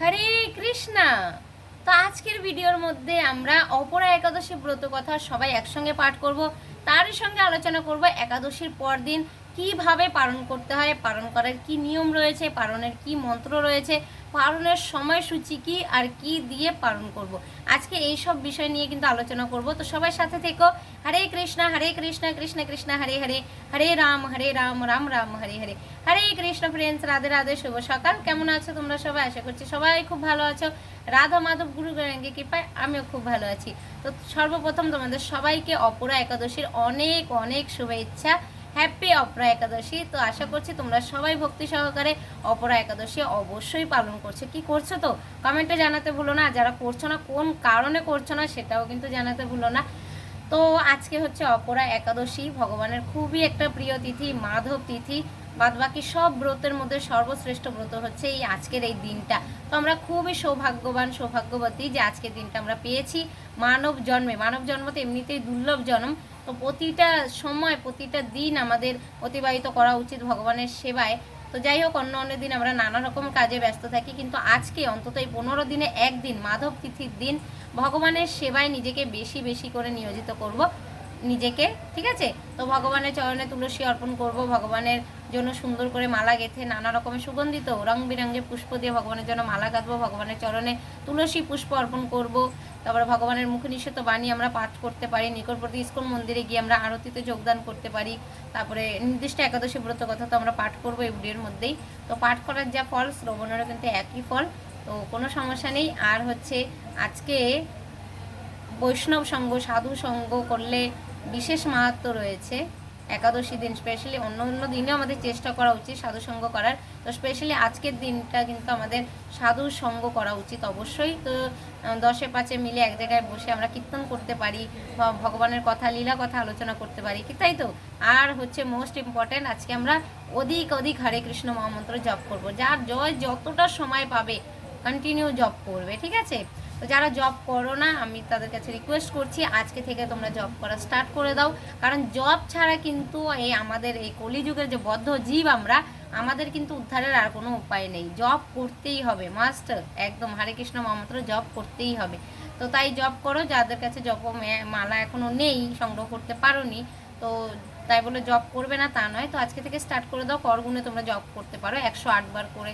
হরে কৃষ্ণা। তো আজকের ভিডিওর মধ্যে আমরা অপরা একাদশী ব্রত কথা সবাই একসঙ্গে পাঠ করব। তারই সঙ্গে আলোচনা করব একাদশীর পর দিন কীভাবে পালন করতে হয়, পালন করার কি নিয়ম রয়েছে, পালনের কি মন্ত্র রয়েছে পালনের সময়সূচি কি আর কি দিয়ে পালন করব? আজকে এই সব বিষয় নিয়ে কিন্তু আলোচনা করব। তো সবাই সাথে থেকো। হরে কৃষ্ণা, হরে কৃষ্ণ কৃষ্ণ কৃষ্ণ, হরে হরে হরে রাম হরে রাম রাম রাম, হরে হরে। হরে কৃষ্ণ ফ্রেন্ডস রাধে রাধে, শুভ সকাল। কেমন আছো তোমরা সবাই? আশা করছি সবাই খুব ভালো আছো। রাধা মাধব গুরু গঙ্গে কৃপায় আমিও খুব ভালো আছি। তো সর্বপ্রথম তোমাদের সবাইকে অপরা একাদশীর অনেক অনেক শুভেচ্ছা। হ্যাপি অপরা একাদশী। তো আশা করছি তোমরা সবাই ভক্তি সহকারে অপরা একাদশী অবশ্যই পালন করছ। কি করছ তো? কমেন্টে জানাতে ভুলো না। যারা করছ না, কোন কারণে করছ না, সেটাও কিন্তু জানাতে ভুলো না। তো আজকে হচ্ছে অপরা একাদশী। ভগবানের খুবই একটা প্রিয় তিথি, মাধব তিথি। বাদ বাকি সব ব্রতের মধ্যে সর্বশ্রেষ্ঠ ব্রত হচ্ছে এই আজকের এই দিনটা। তো আমরা খুবই সৌভাগ্যবান, সৌভাগ্যবতী যে আজকের দিনটা আমরা পেয়েছি। মানব জন্মে, মানব জন্ম তো এমনিতেই দুর্লভ জন্ম। তো প্রতিটা সময়, প্রতিটা দিন আমাদের অতিবাহিত করা উচিত ভগবানের সেবায়। তো যাই হোক, অন্য অন্য দিন আমরা নানা রকম কাজে ব্যস্ত থাকি, কিন্তু আজকে অন্তত এই পনেরো দিনে একদিন, মাধব তিথির দিন, ভগবানের সেবায় নিজেকে বেশি বেশি করে নিয়োজিত করব। নিজেকে, ঠিক আছে? তো ভগবানের চরণে তুলসী অর্পণ করব, ভগবানের জন্য সুন্দর করে মালা গেঁথে নানা রকমের সুগন্ধিত রং বেরঙের পুষ্প দিয়ে ভগবানের জন্য মালা গাঁথবো, ভগবানের চরণে তুলসী পুষ্প অর্পণ করব। তারপরে ভগবানের মুখ নিষেধ বাণী আমরা পাঠ করতে পারি, নিকটবর্তী ইস্কন মন্দিরে গিয়ে আমরা আরতিতে যোগদান করতে পারি। তারপরে নির্দিষ্ট একাদশী ব্রত কথা তো আমরা পাঠ করব এই ভিডিওর মধ্যেই। তো পাঠ করার যা ফল, শ্রবণেরও কিন্তু একই ফল। তো কোনো সমস্যা নেই। আর হচ্ছে আজকে বৈষ্ণব সঙ্গ সাধু সঙ্গ করলে বিশেষ মাহাত্ম রয়েছে। একাদশী দিন স্পেশালি অন্য অন্য দিনেও আমাদের চেষ্টা করা উচিত সাধু সঙ্গ করার। তো স্পেশালি আজকের দিনটা কিন্তু আমাদের সাধু সঙ্গ করা উচিত অবশ্যই। তো দশে পাঁচে মিলে এক জায়গায় বসে আমরা কীর্তন করতে পারি বা ভগবানের কথা, লীলা কথা আলোচনা করতে পারি, কি তাই তো? আর হচ্ছে মোস্ট ইম্পর্ট্যান্ট আজকে আমরা অধিক অধিক হরে কৃষ্ণ মহামন্ত্র জপ করব, যার জয় যতটা সময় পাবে কন্টিনিউ জব করবে, ঠিক আছে? তো যারা জব করো না, আমি তাদের কাছে রিকোয়েস্ট করছি, আজকে থেকে তোমরা জব করা স্টার্ট করে দাও। কারণ জব ছাড়া কিন্তু এই আমাদের এই কলিযুগের যে বদ্ধ জীব আমরা, আমাদের কিন্তু উদ্ধারের আর কোনো উপায় নেই। জব করতেই হবে মাস্ট একদম হরে কৃষ্ণ মহামন্ত্র জব করতেই হবে। তো তাই জব করো, যাদের কাছে জব মালা এখনও নেই, সংগ্রহ করতে পারোনি, তো তাই বলে জব করবে না তা নয়। তো আজকে থেকে স্টার্ট করে দাও করগুণে তোমরা জব করতে পারো, একশো বার করে।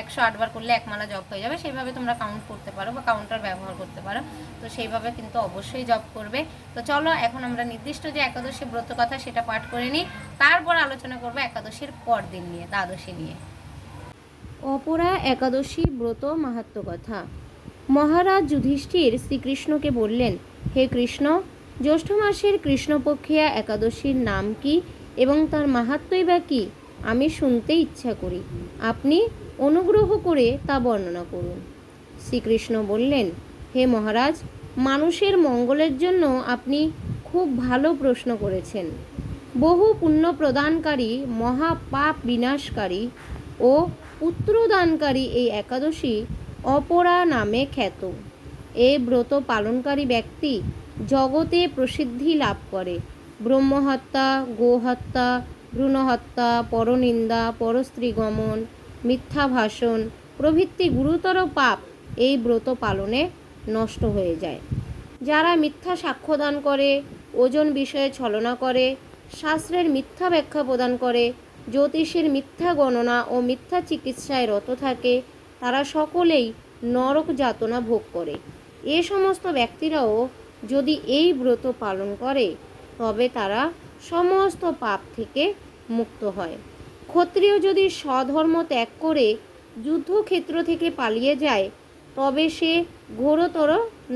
একশো আটবার করলে এক মালা জব হয়ে যাবে। সেইভাবে তোমরা কাউন্ট করতে পারো বা কাউন্টার ব্যবহার করতে পারো। তো সেইভাবে কিন্তু অবশ্যই জব করবে। তো চলো, এখন আমরা নির্দিষ্ট যে একাদশী ব্রত কথা সেটা পাঠ করে নিই। তারপর আলোচনা করব একাদশীর পর দিন নিয়ে, দ্বাদশী নিয়ে। অপরা একাদশী ব্রত মাহাত্ম কথা। মহারাজ যুধিষ্ঠির শ্রীকৃষ্ণকে বললেন, হে কৃষ্ণ, জ্যৈষ্ঠ মাসের কৃষ্ণপক্ষিয়া একাদশীর নাম কি এবং তার মাহাত্মই বা কি? আমি শুনতে ইচ্ছা করি। আপনি অনুগ্রহ করে তা বর্ণনা করুন। শ্রীকৃষ্ণ বললেন, হে মহারাজ, মানুষের মঙ্গলের জন্য আপনি খুব ভালো প্রশ্ন করেছেন। বহু পুণ্য প্রদানকারী মহাপাপ বিনাশকারী ও পুত্রদানকারী এই একাদশী অপরা নামে খ্যাত। এ ব্রত পালনকারী ব্যক্তি জগতে প্রসিদ্ধি লাভ করে। ব্রহ্মহত্যা, গোহত্যা, ভ্রূণহত্যা, পরনিন্দা, পরস্ত্রীগমন মিথ্যা ভাষণ, প্রভৃতি গুরুতর পাপ এই ব্রত পালনে নষ্ট হয়ে যায়। যারা মিথ্যা সাক্ষ্যদান করে, ওজন বিষয়ে ছলনা করে, শাস্ত্রের মিথ্যা ব্যাখ্যা প্রদান করে, জ্যোতিষের মিথ্যা গণনা ও মিথ্যা চিকিৎসায় রত থাকে, তারা সকলেই নরক যাতনা ভোগ করে। এ সমস্ত ব্যক্তিরাও যদি এই ব্রত পালন করে, তবে তারা সমস্ত পাপ থেকে মুক্ত হয়। ক্ষত্রিয় যদি স্বধর্ম ত্যাগ করে যুদ্ধক্ষেত্র থেকে পালিয়ে যায়, তবে সে ঘোরতর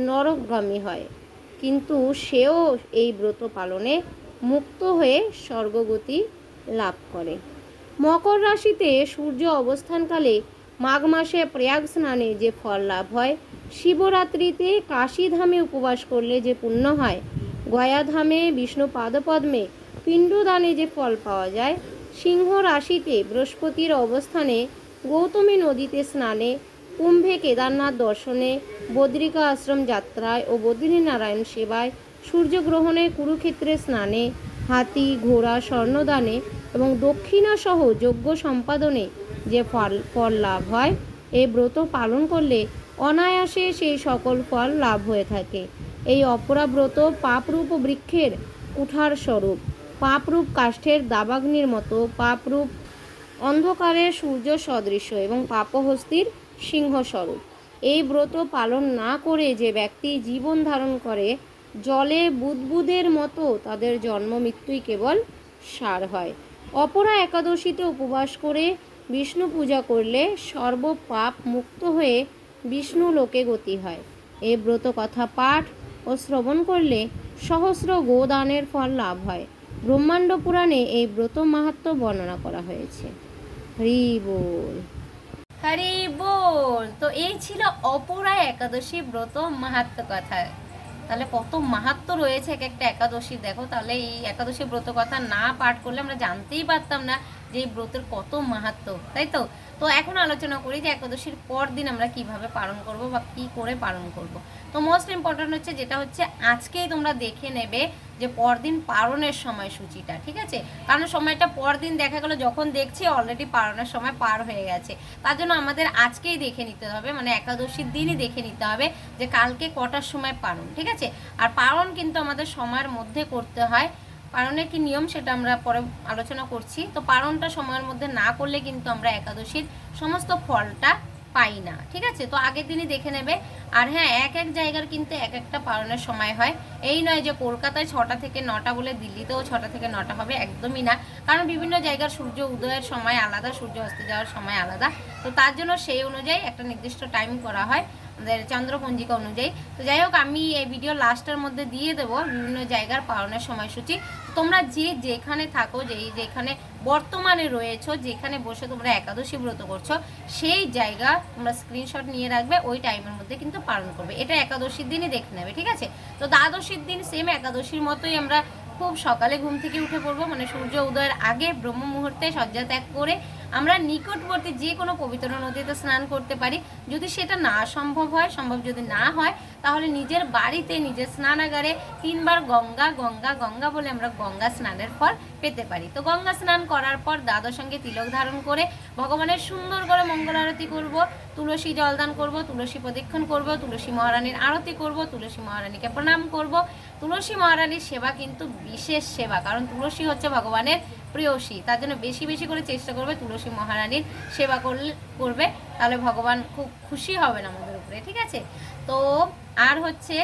নরকগামী হয়। কিন্তু সেও এই ব্রত পালনে মুক্ত হয়ে স্বর্গগতি লাভ করে। মকর রাশিতে সূর্য অবস্থানকালে মাঘ মাসে প্রয়াগ স্নানে যে ফল লাভ হয়, শিবরাত্রিতে কাশীধামে উপবাস করলে যে পুণ্য হয়, গয়াধামে বিষ্ণু পাদপদ্মে পিণ্ডদানে যে ফল পাওয়া যায় সিংহ রাশিতে বৃহস্পতির অবস্থানে গৌতমী নদীতে স্নানে, কুম্ভে কেদারনাথ দর্শনে, বদ্রিকা আশ্রম যাত্রায় ও বদ্রীনারায়ণ সেবায় সূর্যগ্রহণে কুরুক্ষেত্রে স্নানে, হাতি, ঘোড়া, স্বর্ণদানে এবং দক্ষিণাসহ যজ্ঞ সম্পাদনে যে ফল ফল লাভ হয় এই ব্রত পালন করলে অনায়াসে সেই সকল ফল লাভ হয়ে থাকে। এই অপরা ব্রত পাপরূপ বৃক্ষের কুঠার স্বরূপ। পাপরূপ কাষ্ঠের দাবাগ্নির মতো পাপরূপ অন্ধকারের সূর্য সদৃশ্য এবং পাপহস্তির সিংহস্বরূপ। এই ব্রত পালন না করে যে ব্যক্তি জীবন ধারণ করে, জলে বুদবুদের মতো তাদের জন্ম মৃত্যুই কেবল সার হয়। অপরা একাদশীতে উপবাস করে বিষ্ণু পূজা করলে সর্বপাপ মুক্ত হয়ে বিষ্ণু লোকে গতি হয়। এই ব্রত কথা পাঠ ও শ্রবণ করলে সহস্র গোদানের ফল লাভ হয়। ব্রহ্মাণ্ড পুরাণে এই ব্রত মাহাত্ম বর্ণনা করা হয়েছে। হরি বল। হরি বল। তো এই ছিল অপরা একাদশী ব্রত মাহাত্ম কথা। তাহলে কত মাহাত্ম রয়েছে এক একটা একাদশী? দেখো, তাহলে এই একাদশী ব্রত কথা না পাঠ করলে আমরা জানতেই পারতাম না। যে এই ব্রতের কত মাহাত্ম, তাই তো? তো এখন আলোচনা করি যে একাদশীর পর দিন আমরা কীভাবে পালন করব বা কি করে পালন করব। তো মোস্ট ইম্পর্ট্যান্ট হচ্ছে যেটা হচ্ছে আজকেই তোমরা দেখে নেবে যে পরদিন পালনের সময়সূচিটা ঠিক আছে? কারণ সময়টা পরদিন দেখা গেলো যখন দেখছি অলরেডি পালনের সময় পার হয়ে গেছে। তার জন্য আমাদের আজকেই দেখে নিতে হবে মানে একাদশীর দিনই দেখে নিতে হবে যে কালকে কটার সময় পালন, ঠিক আছে? আর পালন কিন্তু আমাদের সময়ের মধ্যে করতে হয় পালনের কি নিয়ম সেটা আমরা পরে আলোচনা করছি। তো পারণটা সময়ের মধ্যে না করলে কিন্তু আমরা একাদশীর সমস্ত ফলটা পাই না, ঠিক আছে? তো আগের দিনই দেখে নেবে। আর হ্যাঁ এক এক জায়গার কিন্তু এক একটা পালনের সময় হয়। এই নয় যে কলকাতায় ছটা থেকে নটা বলে দিল্লিতেও ছটা থেকে নটা হবে, একদমই না। কারণ বিভিন্ন জায়গার সূর্য উদয়ের সময় আলাদা, সূর্য অস্ত যাওয়ার সময় আলাদা। তো তার জন্য সেই অনুযায়ী একটা নির্দিষ্ট টাইম করা হয়। আমাদের চন্দ্রপঞ্জিকা অনুযায়ী। তো যাই হোক, আমি এই ভিডিও লাস্টের মধ্যে দিয়ে দেবো বিভিন্ন জায়গার পালনের সময়সূচি। তোমরা যে যেখানে থাকো যেই যেখানে বর্তমানে রয়েছো, যেখানে বসে তোমরা একাদশী ব্রত করছ, সেই জায়গা তোমরা স্ক্রিনশট নিয়ে রাখবে, ওই টাইমের মধ্যে কিন্তু পালন করবে। এটা একাদশীর দিনই দেখে নেবে, ঠিক আছে? তো দ্বাদশীর দিন সেম একাদশীর মতোই আমরা খুব সকালে ঘুম থেকে উঠে পড়ব। মানে সূর্য উদয়ের আগে ব্রহ্ম মুহূর্তে শয্যা ত্যাগ করে আমরা নিকটবর্তী যে কোনো পবিত্র নদীতে স্নান করতে পারি। যদি সেটা না সম্ভব হয়, সম্ভব যদি না হয়, তাহলে নিজের বাড়িতে, নিজের স্নানাগারে তিনবার গঙ্গা গঙ্গা গঙ্গা বলে আমরা গঙ্গা স্নানের ফল পেতে পারি। তো গঙ্গা স্নান করার পর দ্বাদশ সঙ্গে তিলক ধারণ করে ভগবানের সুন্দর করে মঙ্গল আরতি করব, তুলসী জলদান করব, তুলসী প্রদক্ষিণ করব, তুলসী মহারানীর আরতি করব, তুলসী মহারানীকে প্রণাম করব। তুলসী মহারানীর সেবা কিন্তু বিশেষ সেবা, কারণ তুলসী হচ্ছে ভগবানের প্রিয়সী, তার জন্য বেশি বেশি করে চেষ্টা করবে তুলসী মহারানীর সেবা করলে, করবে, তাহলে ভগবান খুব খুশি হবেন আমাদের উপরে, ঠিক আছে? তো আর হচ্ছে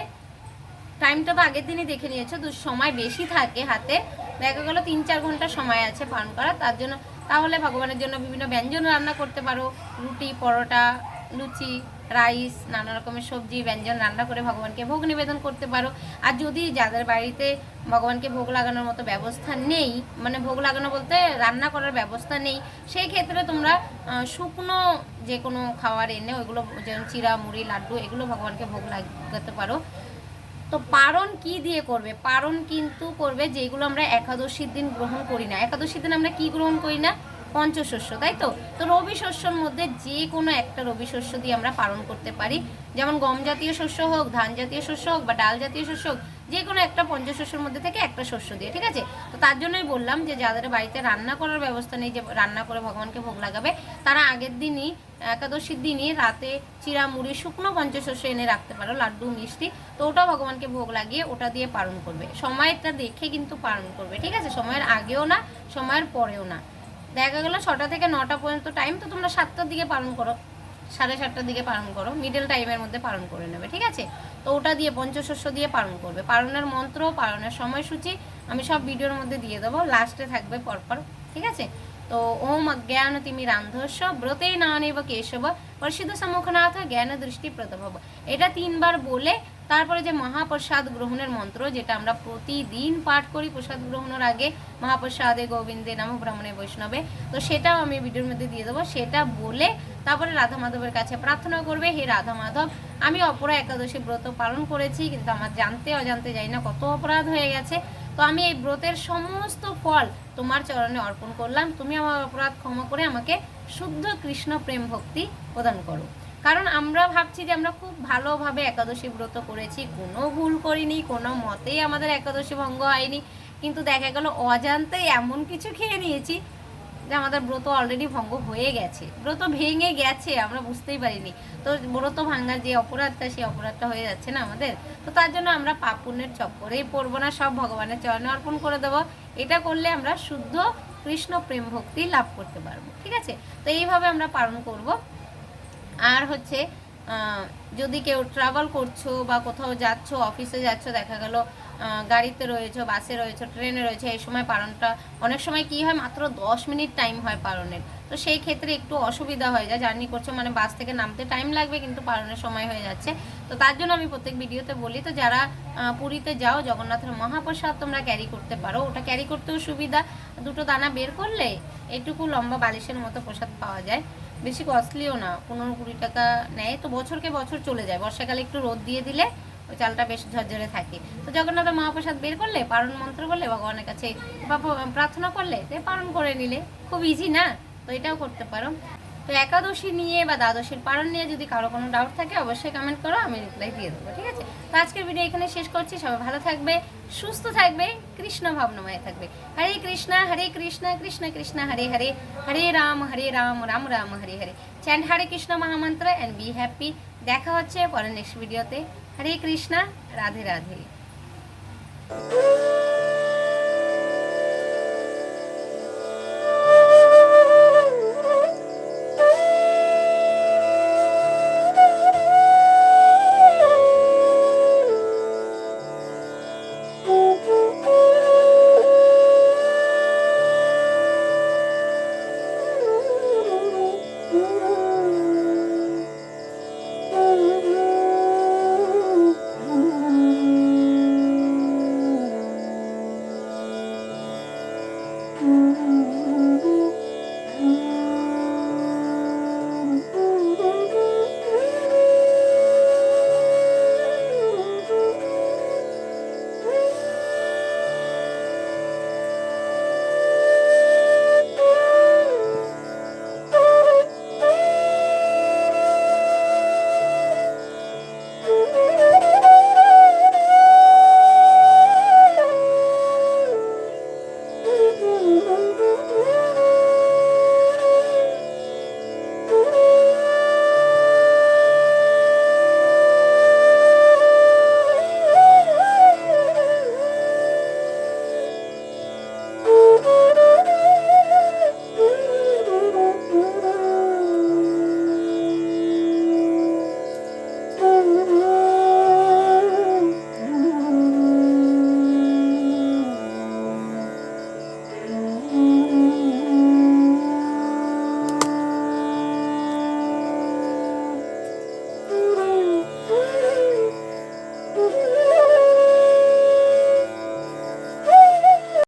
টাইমটা তো আগের দিনই দেখে নিয়েছো, তো সময় বেশি থাকে হাতে, দেখা গেলো তিন চার ঘণ্টা সময় আছে পালন করা তার জন্য, তাহলে ভগবানের জন্য বিভিন্ন ব্যঞ্জন রান্না করতে পারো, রুটি, পরোটা, লুচি রাইস, নানা রকমের সবজি, ব্যঞ্জন রান্না করে ভগবানকে ভোগ নিবেদন করতে পারো। আর যদি যাদের বাড়িতে ভগবানকে ভোগ লাগানোর মতো ব্যবস্থা নেই মানে ভোগ লাগানো বলতে রান্না করার ব্যবস্থা নেই, সেই ক্ষেত্রে তোমরা শুকনো যে কোনো খাবার এনে ওইগুলো যেমন চিরা মুড়ি, লাড্ডু, এগুলো ভগবানকে ভোগ লাগাতে পারো। তো পারণ কি দিয়ে করবে? পারণ কিন্তু করবে যেগুলো আমরা একাদশীর দিন গ্রহণ করি না। একাদশীর দিন আমরা কি গ্রহণ করি না? পঞ্চশস্য, তাই তো? তো রবি শস্যর মধ্যে যে কোনো একটা রবি শস্য দিয়ে আমরা পালন করতে পারি। যেমন গম জাতীয় শস্য হোক, ধান জাতীয় শস্য হোক বা ডাল জাতীয় শস্য হোক, যে কোনো একটা পঞ্চশস্যের মধ্যে থেকে একটা শস্য দিয়ে, ঠিক আছে? তো তার জন্যই বললাম যে যাদের বাড়িতে রান্না করার ব্যবস্থা নেই, যে রান্না করে ভগবানকে ভোগ লাগাবে, তারা আগের দিনই, একাদশীর দিনই রাতে চিরা মুড়ি শুকনো পঞ্চশস্য এনে রাখতে পারো, লাড্ডু, মিষ্টি, তো ওটা ভগবানকে ভোগ লাগিয়ে ওটা দিয়ে পালন করবে। সময়টা দেখে কিন্তু পালন করবে, ঠিক আছে? সময়ের আগেও না, সময়ের পরেও না। দেখা গেলো ছটা থেকে নটা পর্যন্ত টাইম তো তোমরা সাতটার দিকে পালন করো। সাড়ে সাতটার দিকে পালন করো। মিডল টাইমের মধ্যে পালন করে নেবে, ঠিক আছে? তো ওটা দিয়ে পঞ্চশস্য দিয়ে পালন করবে। পালনের মন্ত্র, পালনের সময়সূচি, আমি সব ভিডিওর মধ্যে দিয়ে দেবো। লাস্টে থাকবে পরপর, ঠিক আছে? তো ওম অজ্ঞান তিমি রান্ধস্য, ব্রতে নানেব কেশব প্রসিদ্ধ সম্মুখনাথ জ্ঞান দৃষ্টি প্রতভব এটা তিনবার বলে তারপরে যে মহাপ্রসাদ গ্রহণের মন্ত্র, যেটা আমরা প্রতিদিন পাঠ করি প্রসাদ গ্রহণের আগে, মহাপ্রসাদে গোবিন্দে নাম ব্রাহ্মণে বৈষ্ণবে, তো সেটাও আমি ভিডিওর মধ্যে দিয়ে দেবো। সেটা বলে তারপরে রাধা মাধবের কাছে প্রার্থনা করবে, হে রাধা মাধব আমি অপরা একাদশী ব্রত পালন করেছি, কিন্তু আমার জানতে অজান্তে যাই না কত অপরাধ হয়ে গেছে। তো আমি এই ব্রতের সমস্ত ফল তোমার চরণে অর্পণ করলাম। তুমি আমার অপরাধ ক্ষমা করে আমাকে শুদ্ধ কৃষ্ণ প্রেম ভক্তি প্রদান করো। কারণ আমরা ভাবছি যে আমরা খুব ভালোভাবে একাদশী ব্রত করেছি, কোনো ভুল করিনি, কোনো মতেই আমাদের একাদশী ভঙ্গ হয়নি, কিন্তু দেখা গেল অজান্তেই এমন কিছু খেয়ে নিয়েছি যে আমাদের ব্রত অলরেডি ভঙ্গ হয়ে গেছে। ব্রত ভেঙে গেছে, আমরা বুঝতেই পারিনি। তো ব্রত ভাঙার যে অপরাধটা, সেই অপরাধটা হয়ে যাচ্ছে না আমাদের। তো তার জন্য আমরা পাপ পুণ্যের চক্করেই পড়ব না, সব ভগবানের চরণে অর্পণ করে দেবো। এটা করলে আমরা শুদ্ধ কৃষ্ণ প্রেম ভক্তি লাভ করতে পারব, ঠিক আছে? তো এইভাবে আমরা পালন করব। আর হচ্ছে যদি কেউ ট্রাভেল করছ বা কোথাও যাচ্ছ অফিসে যাচ্ছ, দেখা গেল গাড়িতে রয়েছো বাসে রয়েছে ট্রেনে রয়েছে, এই সময় পালনটা অনেক সময় কি হয়, মাত্র দশ মিনিট টাইম হয় পালনের তো সেই ক্ষেত্রে একটু অসুবিধা হয়ে যায় জার্নি করছ মানে বাস থেকে নামতে টাইম লাগবে, কিন্তু পালনের সময় হয়ে যাচ্ছে। তো তার জন্য আমি প্রত্যেক ভিডিওতে বলি, তো যারা পুরীতে যাও, জগন্নাথের মহাপ্রসাদ তোমরা ক্যারি করতে পারো। ওটা ক্যারি করতেও সুবিধা, দুটো দানা বের করলে, এটুকু লম্বা বালিশের মতো প্রসাদ পাওয়া যায়। বেশি কস্টলিও না, পনেরো কুড়ি টাকা নেয়, তো বছরকে বছর চলে যায়। বর্ষাকালে একটু রোদ দিয়ে দিলে ওই চালটা বেশ ঝরঝরে থাকে। তো জগন্নাথের মহাপ্রসাদ বের করলে, পারণ মন্ত্র করলে ভগবানের কাছে প্রার্থনা করলে পালন করে নিলে, খুব ইজি না? তো এটাও করতে পারো। তো একাদশী নিয়ে বা দ্বাদশীর পালন নিয়ে যদি কারও কোনো ডাউট থাকে, অবশ্যই কমেন্ট করো, আমি রিপ্লাই দিয়ে দেবো, ঠিক আছে? তো আজকের ভিডিও এখানে শেষ করছি, সবাই ভালো থাকবে, সুস্থ থাকবে, কৃষ্ণ ভাবনাময় থাকবে। হরে কৃষ্ণা, হরে কৃষ্ণ কৃষ্ণ কৃষ্ণ, হরে হরে হরে রাম হরে রাম রাম রাম, হরে হরে। চ্যান্ড হরে কৃষ্ণ মহামন্ত্র অ্যান্ড বি হ্যাপি দেখা হচ্ছে পরের নেক্সট ভিডিওতে হরে কৃষ্ণা, রাধে রাধে। mm -hmm.